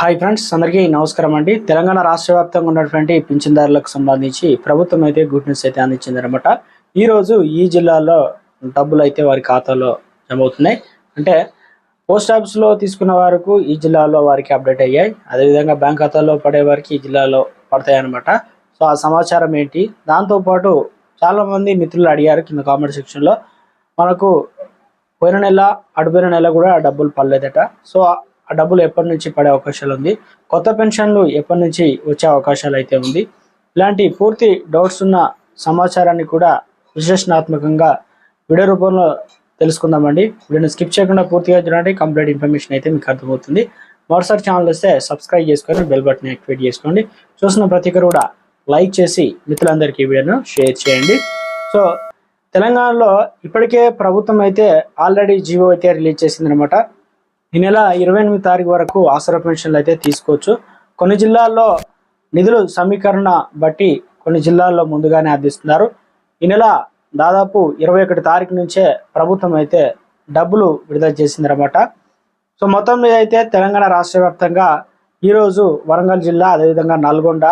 Hi friends అందరికీ నమస్కారం అండి. తెలంగాణ రాష్ట్ర వ్యాప్తంగా ఉన్నటువంటి పింఛన్దారులకు సంబంధించి ప్రభుత్వం అయితే గుడ్ న్యూస్ అయితే అందించింది అనమాట ఈ రోజు ఈ జిల్లాలో డబ్బులు అయితే వారి ఖాతాలో జమ అవుతున్నాయి. అంటే పోస్ట్ ఆఫీస్లో తీసుకున్న వారికి ఈ జిల్లాలో వారికి అప్డేట్ అయ్యాయి. అదేవిధంగా బ్యాంక్ ఖాతాలో పడే వారికి ఈ జిల్లాలో పడతాయి అనమాట సో ఆ సమాచారం ఏంటి? దాంతోపాటు చాలా మంది మిత్రులు అడిగారు కింద కామెంట్ సెక్షన్లో. మనకు పోయిన నెల అడిపోయిన నెల కూడా డబ్బులు పడలేదట. సో ఆ డబ్బులు ఎప్పటి నుంచి పడే అవకాశాలు ఉంది. కొత్త పెన్షన్లు ఎప్పటి నుంచి వచ్చే అవకాశాలు అయితే ఉంది. ఇలాంటి పూర్తి డౌట్స్ ఉన్న సమాచారాన్ని కూడా విశ్లేషణాత్మకంగా వీడియో రూపంలో తెలుసుకుందామండి. వీడియోని స్కిప్ చేయకుండా పూర్తిగా చూడండి. కంప్లీట్ ఇన్ఫర్మేషన్ అయితే మీకు అర్థమవుతుంది. మరోసారి ఛానల్ వస్తే సబ్స్క్రైబ్ చేసుకొని బెల్ బటన్ యాక్టివేట్ చేసుకోండి. చూసిన ప్రతి కూడా లైక్ చేసి మిత్రులందరికీ వీడియోను షేర్ చేయండి. సో తెలంగాణలో ఇప్పటికే ప్రభుత్వం అయితే ఆల్రెడీ జీవో అయితే రిలీజ్ చేసింది అనమాట ఈ నెల ఇరవై ఎనిమిది తారీఖు వరకు ఆసరా పెన్షన్లు అయితే తీసుకోవచ్చు. కొన్ని జిల్లాల్లో నిధులు సమీకరణ బట్టి కొన్ని జిల్లాల్లో ముందుగానే అందిస్తున్నారు. ఈ నెల దాదాపు ఇరవై ఒకటి తారీఖు నుంచే ప్రభుత్వం అయితే డబ్బులు విడుదల చేసిందనమాట సో మొత్తం మీద అయితే తెలంగాణ రాష్ట్ర వ్యాప్తంగా ఈరోజు వరంగల్ జిల్లా అదేవిధంగా నల్గొండ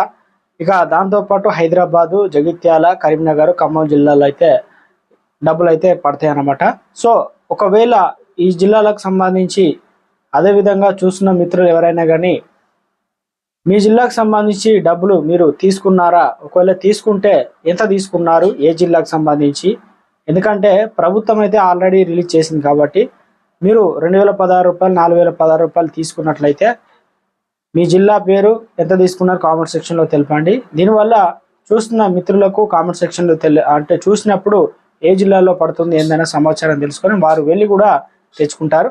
ఇక దాంతోపాటు హైదరాబాదు జగిత్యాల కరీంనగర్ ఖమ్మం జిల్లాలో అయితే డబ్బులు అయితే పడతాయి అన్నమాట సో ఒకవేళ ఈ జిల్లాలకు సంబంధించి అదేవిధంగా చూస్తున్న మిత్రులు ఎవరైనా కానీ మీ జిల్లాకు సంబంధించి డబ్బులు మీరు తీసుకున్నారా? ఒకవేళ తీసుకుంటే ఎంత తీసుకున్నారు ఏ జిల్లాకు సంబంధించి? ఎందుకంటే ప్రభుత్వం అయితే ఆల్రెడీ రిలీజ్ చేసింది కాబట్టి మీరు రెండు వేల పదహారు రూపాయలు నాలుగు వేల పదహారు రూపాయలు తీసుకున్నట్లయితే మీ జిల్లా పేరు ఎంత తీసుకున్నారు కామెంట్ సెక్షన్లో తెలపండి. దీనివల్ల చూస్తున్న మిత్రులకు కామెంట్ సెక్షన్లో తెలి అంటే చూసినప్పుడు ఏ జిల్లాలో పడుతుంది ఏందనే సమాచారం తెలుసుకొని వారు వెళ్ళి కూడా తెచ్చుకుంటారు.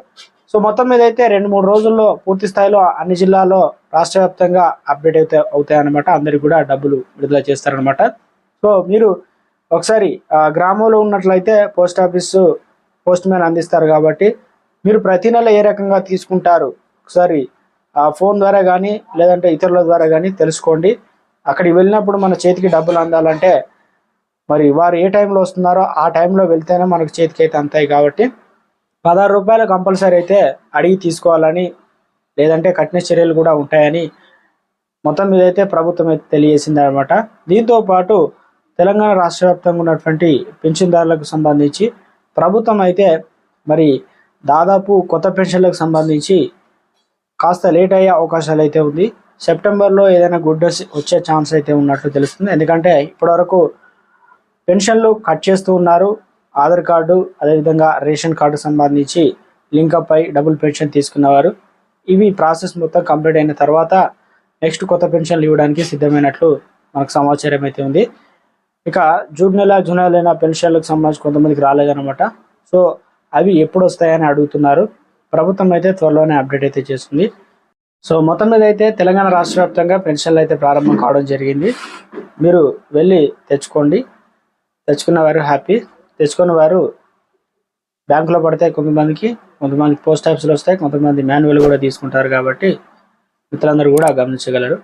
సో మొత్తం మీద అయితే రెండు మూడు రోజుల్లో పూర్తి స్థాయిలో అన్ని జిల్లాల్లో రాష్ట్ర వ్యాప్తంగా అప్డేట్ అయితే అవుతాయన్నమాట అందరికి కూడా డబ్బులు విడుదల చేస్తారనమాట సో మీరు ఒకసారి గ్రామంలో ఉన్నట్లయితే పోస్ట్ ఆఫీసు పోస్ట్ మ్యాన్ అందిస్తారు కాబట్టి మీరు ప్రతి నెల ఏ రకంగా తీసుకుంటారు? ఒకసారి ఫోన్ ద్వారా కానీ లేదంటే ఇతరుల ద్వారా కానీ తెలుసుకోండి. అక్కడికి వెళ్ళినప్పుడు మన చేతికి డబ్బులు అందాలంటే మరి వారు ఏ టైంలో వస్తున్నారో ఆ టైంలో వెళ్తేనే మనకు చేతికి అయితే అంతాయి కాబట్టి పదహారు రూపాయలు కంపల్సరీ అయితే అడిగి తీసుకోవాలని లేదంటే కఠిన చర్యలు కూడా ఉంటాయని మొత్తం ఇదైతే అయితే ప్రభుత్వం అయితే తెలియజేసింది అనమాట దీంతో పాటు తెలంగాణ రాష్ట్ర వ్యాప్తంగా ఉన్నటువంటి పెన్షన్దారులకు సంబంధించి ప్రభుత్వం అయితే మరి దాదాపు కొత్త పెన్షన్లకు సంబంధించి కాస్త లేట్ అయ్యే అవకాశాలు అయితే ఉంది. సెప్టెంబర్లో ఏదైనా గుడ్ వచ్చే ఛాన్స్ అయితే ఉన్నట్లు తెలుస్తుంది. ఎందుకంటే ఇప్పటివరకు పెన్షన్లు కట్ చేస్తూ ఉన్నారు. ఆధార్ కార్డు అదేవిధంగా రేషన్ కార్డు సంబంధించి లింకప్ అయి డబుల్ పెన్షన్ తీసుకున్నవారు. ఇవి ప్రాసెస్ మొత్తం కంప్లీట్ అయిన తర్వాత నెక్స్ట్ కొత్త పెన్షన్లు ఇవ్వడానికి సిద్ధమైనట్లు మనకు సమాచారం అయితే ఉంది. ఇక జూన్ నెల జూన్ నెల పెన్షన్లకు సంబంధించి కొంతమందికి రాలేదన్నమాట. సో అవి ఎప్పుడు వస్తాయని అడుగుతున్నారు. ప్రభుత్వం అయితే త్వరలోనే అప్డేట్ అయితే చేస్తుంది. సో మొత్తం మీద అయితే తెలంగాణ రాష్ట్ర వ్యాప్తంగా పెన్షన్లు అయితే ప్రారంభం కావడం జరిగింది. మీరు వెళ్ళి తెచ్చుకోండి. తెచ్చుకున్న వారు హ్యాపీ. తెచ్చుకున్న వారు బ్యాంకులో పడతాయి కొంతమందికి కొంతమంది పోస్ట్ ఆఫీస్లో వస్తాయి కొంతమంది మాన్యువల్ కూడా తీసుకుంటారు కాబట్టి మిత్రులందరూ కూడా గమనించగలరు.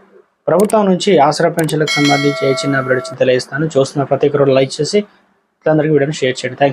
ప్రభుత్వం నుంచి ఆసరా పెన్షన్లకు సంబంధించి ఏ చిన్న అప్డేట్ తెలియజేస్తాను చూస్తున్న ప్రతి ఒక్కరు లైక్ చేసి మిత్రులందరికీ వీడియోని షేర్ చేయండి. థ్యాంక్స్